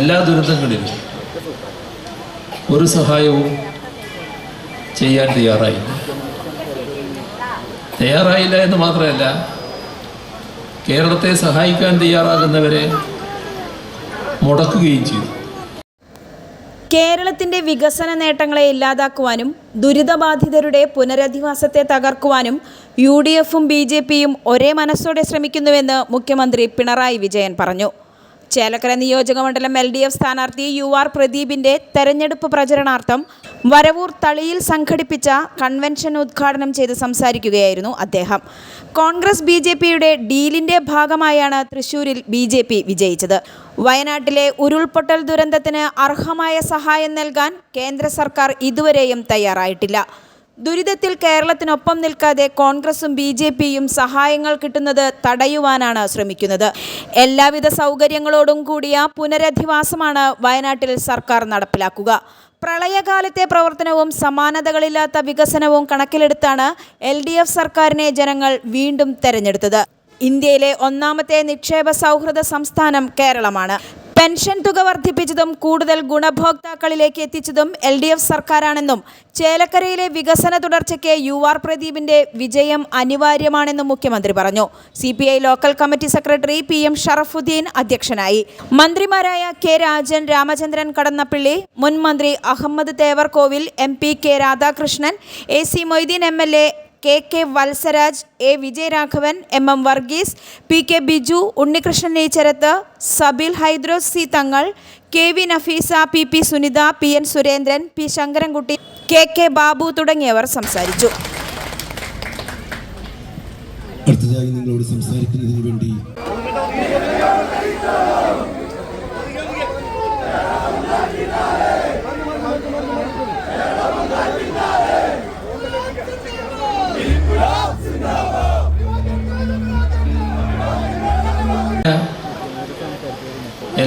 എല്ലാ ദുരന്തങ്ങളിലും ഒരു സഹായവും ചെയ്യാൻ തയ്യാറായില്ല തയ്യാറായില്ല എന്ന് മാത്രമല്ല കേരളത്തെ സഹായിക്കാൻ തയ്യാറാകുന്നവരെ മുടക്കുകയും ചെയ്തു. കേരളത്തിന്റെ വികസന നേട്ടങ്ങളെ ഇല്ലാതാക്കുവാനും ദുരിതബാധിതരുടെ പുനരധിവാസത്തെ തകർക്കുവാനും യു ഡി എഫും ബി ജെ പിയും ഒരേ മനസ്സോടെ ശ്രമിക്കുന്നുവെന്ന് മുഖ്യമന്ത്രി പിണറായി വിജയൻ പറഞ്ഞു. ചേലക്കര നിയോജകമണ്ഡലം എൽ ഡി എഫ് സ്ഥാനാർത്ഥി യു ആർ പ്രദീപിന്റെ തെരഞ്ഞെടുപ്പ് പ്രചരണാർത്ഥം വരവൂർ തളിയിൽ സംഘടിപ്പിച്ച കൺവെൻഷൻ ഉദ്ഘാടനം ചെയ്ത് സംസാരിക്കുകയായിരുന്നു അദ്ദേഹം. കോൺഗ്രസ് ബി ജെ പിയുടെ ഡീലിന്റെ ഭാഗമായാണ് തൃശൂരിൽ ബി ജെ പി വിജയിച്ചത്. വയനാട്ടിലെ ഉരുൾപൊട്ടൽ ദുരന്തത്തിന് അർഹമായ സഹായം നൽകാൻ കേന്ദ്ര സർക്കാർ ഇതുവരെയും തയ്യാറായിട്ടില്ല. ദുരിതത്തിൽ കേരളത്തിനൊപ്പം നിൽക്കാതെ കോൺഗ്രസും ബി ജെ പിയും സഹായങ്ങൾ കിട്ടുന്നത് തടയുവാനാണ് ശ്രമിക്കുന്നത്. എല്ലാവിധ സൗകര്യങ്ങളോടും കൂടിയ പുനരധിവാസമാണ് വയനാട്ടിൽ സർക്കാർ നടപ്പിലാക്കുക. പ്രളയകാലത്തെ പ്രവർത്തനവും സമാനതകളില്ലാത്ത വികസനവും കണക്കിലെടുത്താണ് എൽ ഡി എഫ് സർക്കാരിനെ ജനങ്ങൾ വീണ്ടും തെരഞ്ഞെടുത്തത്. ഇന്ത്യയിലെ ഒന്നാമത്തെ നിക്ഷേപ സൗഹൃദ സംസ്ഥാനം കേരളമാണ്. പെൻഷൻ തുക വർദ്ധിപ്പിച്ചതും കൂടുതൽ ഗുണഭോക്താക്കളിലേക്ക് എത്തിച്ചതും എൽ ഡി എഫ് സർക്കാരാണെന്നും ചേലക്കരയിലെ വികസന തുടർച്ചയ്ക്ക് യു ആർ പ്രദീപിന്റെ വിജയം അനിവാര്യമാണെന്നും മുഖ്യമന്ത്രി പറഞ്ഞു. C P I local committee secretary P M Sharafuddin അധ്യക്ഷനായി. മന്ത്രിമാരായ കെ രാജൻ രാമചന്ദ്രൻ കടന്നപ്പള്ളി മുൻ മന്ത്രി Ahammed Devarkovil M P K Radhakrishnan A C Moideen M L A K K Vatsaraj A Vijayaraghavan M M Varghese P K Biju Unnikrishnan Neycharath Sabil Hydros C Thangal K V Nafeesa P P Sunitha P N Surendran P Sankarankutty K K Babu തുടങ്ങിയവർ സംസാരിച്ചു. അടുത്തതായി നിങ്ങളോട് സംസാരിക്കുന്നതിന് വേണ്ടി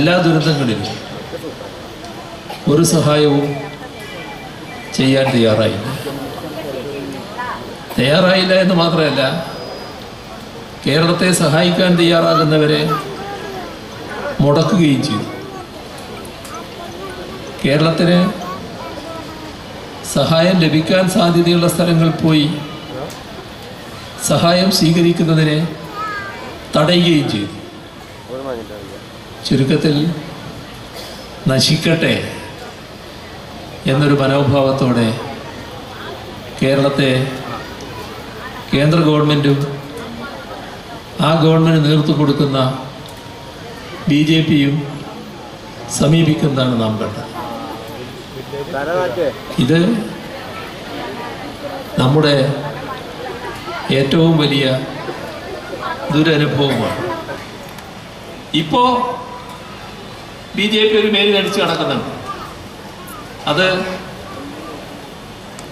എല്ലാ ദുരന്തങ്ങളിലും ഒരു സഹായവും ചെയ്യാൻ തയ്യാറായില്ല തയ്യാറായില്ല എന്ന് മാത്രമല്ല കേരളത്തെ സഹായിക്കാൻ തയ്യാറാകുന്നവരെ മുടക്കുകയും ചെയ്തു. കേരളത്തിന് സഹായം ലഭിക്കാൻ സാധ്യതയുള്ള സ്ഥലങ്ങൾ പോയി സഹായം സ്വീകരിക്കുന്നതിനെ തടയുകയും ചെയ്തു. ചുരുക്കത്തിൽ നശിക്കട്ടെ എന്നൊരു മനോഭാവത്തോടെ കേരളത്തെ കേന്ദ്ര ഗവൺമെന്റും ആ ഗവൺമെന്റ് നേതൃത്വം കൊടുക്കുന്ന ബി ജെ പിയും സമീപിക്കുന്നതാണ് നാം കണ്ടത്. ഇത് നമ്മുടെ ഏറ്റവും വലിയ ദുരനുഭവമാണ്. ഇപ്പോൾ ബി ജെ പി ഒരു മേൽ നടിച്ച് കിടക്കുന്നുണ്ട് അത്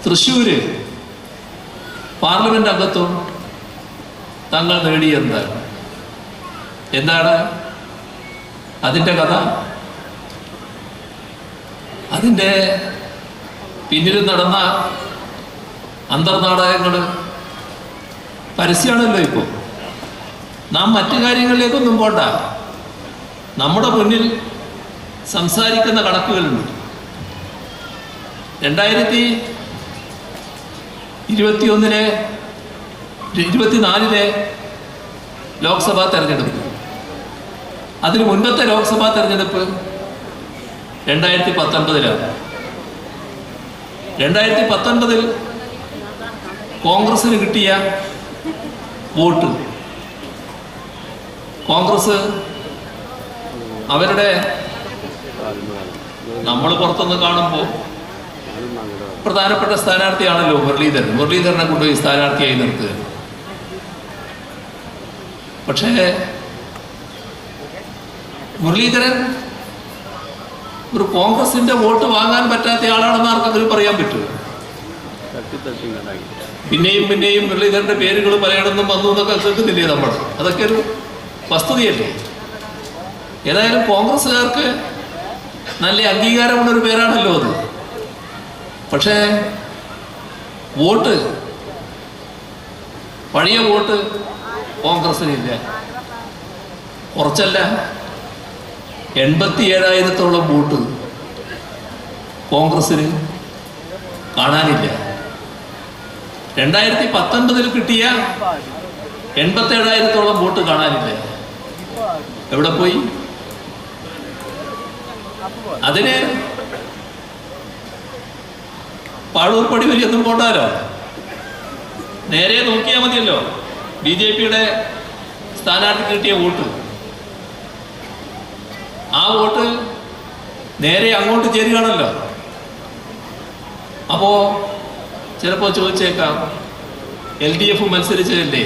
തൃശ്ശൂര് പാർലമെന്റ് അംഗത്വം തങ്ങൾ നേടിയെന്താണ് എന്താണ്? അതിന്റെ കഥ? അതിന്റെ പിന്നിൽ നടന്ന അന്തർനാടകങ്ങൾ പരസ്യമാണല്ലോ ഇപ്പോൾ നാം മറ്റു കാര്യങ്ങളിലേക്കൊന്നും പോണ്ട. നമ്മുടെ മുന്നിൽ സംസാരിക്കുന്ന കണക്കുകളുണ്ട്. രണ്ടായിരത്തി ഇരുപത്തിയൊന്നിലെ ഇരുപത്തിനാലിലെ ലോക്സഭാ തെരഞ്ഞെടുപ്പ്. അതിന് മുൻപത്തെ ലോക്സഭാ തെരഞ്ഞെടുപ്പ് രണ്ടായിരത്തി പത്തൊൻപതിലാണ് രണ്ടായിരത്തി പത്തൊൻപതിൽ കോൺഗ്രസിന് കിട്ടിയ വോട്ട്. കോൺഗ്രസ് അവരുടെ നമ്മൾ പുറത്തുനിന്ന് കാണുമ്പോൾ പ്രധാനപ്പെട്ട സ്ഥാനാർത്ഥിയാണല്ലോ മുരളീധരൻ. മുരളീധരനെ കൊണ്ടുപോയി സ്ഥാനാർത്ഥിയായി നിർത്തുക. പക്ഷേ മുരളീധരൻ ഒരു കോൺഗ്രസിന്റെ വോട്ട് വാങ്ങാൻ പറ്റാത്ത ആളാണെന്ന് ആർക്കെങ്കിലും പറയാൻ പറ്റുമോ? പിന്നെയും പിന്നെയും മുരളീധരന്റെ പേരുകൾ പലയിടത്തും വന്നു എന്നൊക്കെ കേൾക്കുന്നില്ലേ നമ്മൾ? അതൊക്കെ ഒരു വസ്തുതയല്ലേ? ഏതായാലും കോൺഗ്രസ്സുകാർക്ക് നല്ല അംഗീകാരമുള്ള ഒരു പേരാണല്ലോ അത്. പക്ഷേ വോട്ട് പഴയ വോട്ട് കോൺഗ്രസിനില്ല കുറച്ചല്ല എൺപത്തി ഏഴായിരത്തോളം വോട്ട് കോൺഗ്രസ്സിന് കാണാനില്ല. രണ്ടായിരത്തി പത്തൊൻപതിൽ കിട്ടിയ എൺപത്തി ഏഴായിരത്തോളം വോട്ട് കാണാനില്ല. എവിടെ പോയി? അതിന് പാഴൂർ പടി വരെയൊന്നും പോണ്ടാലോ? നേരെ നോക്കിയാൽ മതിയല്ലോ. ബി ജെ പിയുടെ സ്ഥാനാർത്ഥി കിട്ടിയ വോട്ട്. ആ വോട്ട് നേരെ അങ്ങോട്ട് ചേരുകയാണല്ലോ. അപ്പോ ചിലപ്പോൾ ചോദിച്ചേക്കാം എൽ ഡി എഫ് മത്സരിച്ചതല്ലേ?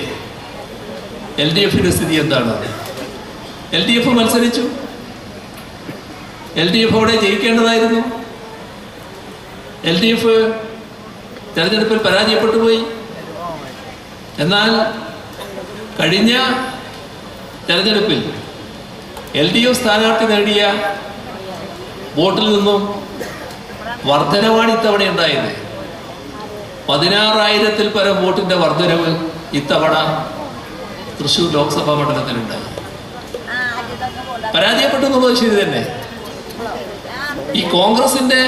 എൽ ഡി എഫിന്റെ സ്ഥിതി എന്താണ്? എൽ ഡി എഫ് മത്സരിച്ചു. എൽ ഡി എഫ് അവിടെ ജയിക്കേണ്ടതായിരുന്നു. എൽ ഡി എഫ് തെരഞ്ഞെടുപ്പിൽ പരാജയപ്പെട്ടു പോയി. എന്നാൽ കഴിഞ്ഞ തെരഞ്ഞെടുപ്പിൽ എൽ ഡി എഫ് സ്ഥാനാർത്ഥി നേടിയ വോട്ടിൽ നിന്നും വർധനവാണ് ഇത്തവണ ഉണ്ടായത്. പതിനാറായിരത്തിൽ പരം വോട്ടിന്റെ വർധനവ് ഇത്തവണ തൃശൂർ ലോക്സഭാ മണ്ഡലത്തിലുണ്ടായി. പരാജയപ്പെട്ടു എന്നുള്ളത് ശരി തന്നെ. ഈ കോൺഗ്രസിന്റെ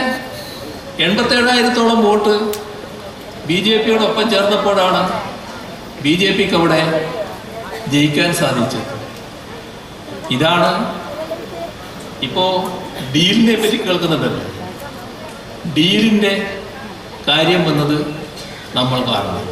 എൺപത്തേഴായിരത്തോളം വോട്ട് ബി ജെ പിയോടൊപ്പം ചേർന്നപ്പോഴാണ് ബി ജെ പിക്ക് അവിടെ ജയിക്കാൻ സാധിച്ചത്. ഇതാണ് ഇപ്പോ ഡീലിനെ പറ്റി കേൾക്കുന്നുണ്ടല്ലോ ഡീലിന്റെ കാര്യം വന്നത് നമ്മൾ കാണണം